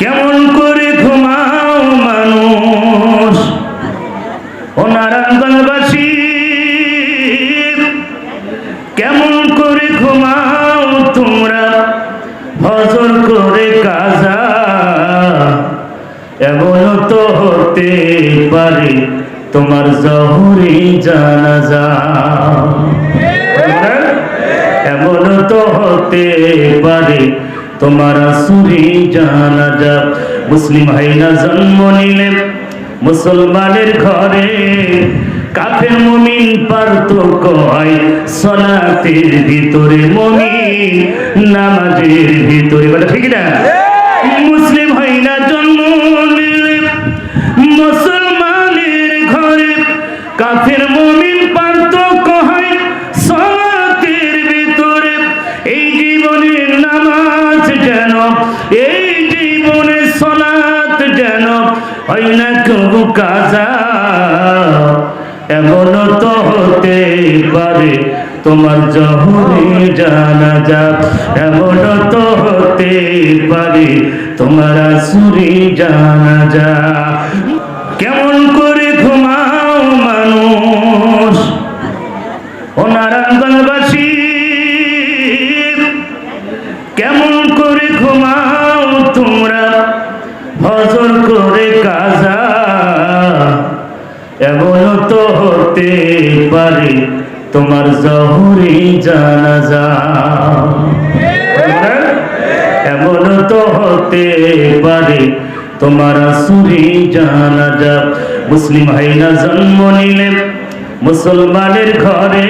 কেমন করে ঘুমাও মানুষ? ও নারায়ণগঞ্জবাসী কেমন করে ঘুমাও তোমরা? হজর করে কাজা এমন তো হতে পারে, তোমার জহরি জানাজা। এমন তো হতে পারে তোমার আসুরি জানাজা। মুসলিম হাইনা জন্ম নিলে মুসলমানের ঘরে কাফের মুমিন পার্থক্য হয়। সলাতের ভিতরে মুমিন নামাজের ভিতরে। বলে ঠিক না? মুসলিম হাইনা জন্ম হতে পারে। তোমার জহরে জানা যা এমন তো হতে পারে। তোমার আসুরি জানা যা কেমন করে ঘুমাও মানুষ? ও নারায়ণগঞ্জবাসী, কেমন হতে পারে তোমার জহরি জানাজা। এমন তো হতে পারে তোমার আসুরি জানাজা। মুসলিম হাইনা জন্ম নিলে মুসলমানের ঘরে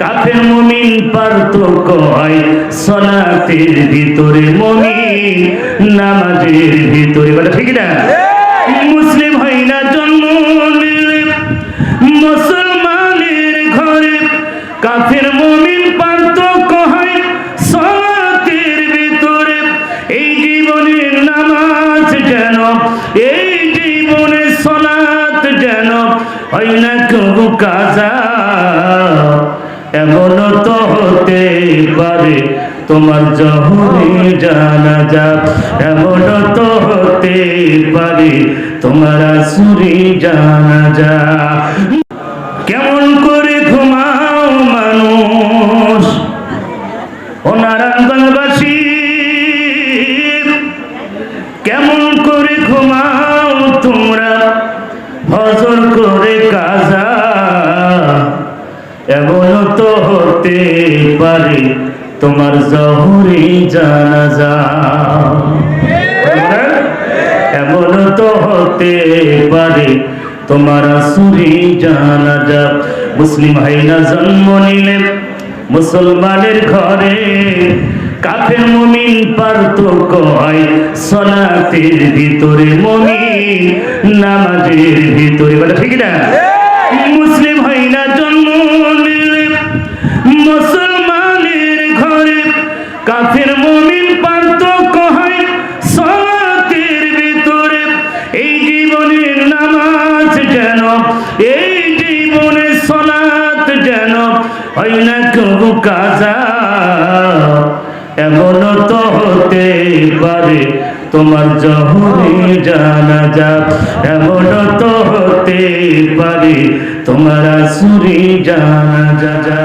কাফের মুমিন পার্থক্য হয়। সলাতের ভিতরে মুমিন, নামাজের ভিতরে। বলে ঠিক না হয় না কেউ কাজা। এমন তো হতে পারে তোমার জহরে জানা যা এমন তো হতে পারে তোমার আসুরি জানা যা কেমন করে ঘুমাও মানুষ? ও নারায়ণগঞ্জবাসী কেমন করে হতে পারে তোমার জহরি জানাজা। এমন তো হতে পারে, তোমার আসুরি জানাজা। মুসলিম হাইনা জন্ম নিলে মুসলমানের ঘরে কাফের মুমিন পার্থক্য হয়। সলাতের ভিতরে মুমিন, নামাজের ভিতরে। বলে ঠিক না মুসলিম কাফের মুমিন পার্থক্য হয় সলাতের ভিতরে। এই জীবনের নামাজ যেন, এই জীবনে সলাত যেন হয় না কেউ কাজা। এমন তো হতে পারে তোমার জহরে জানা যা এমন তো হতে পারে তোমার আসুরি জানা যা যা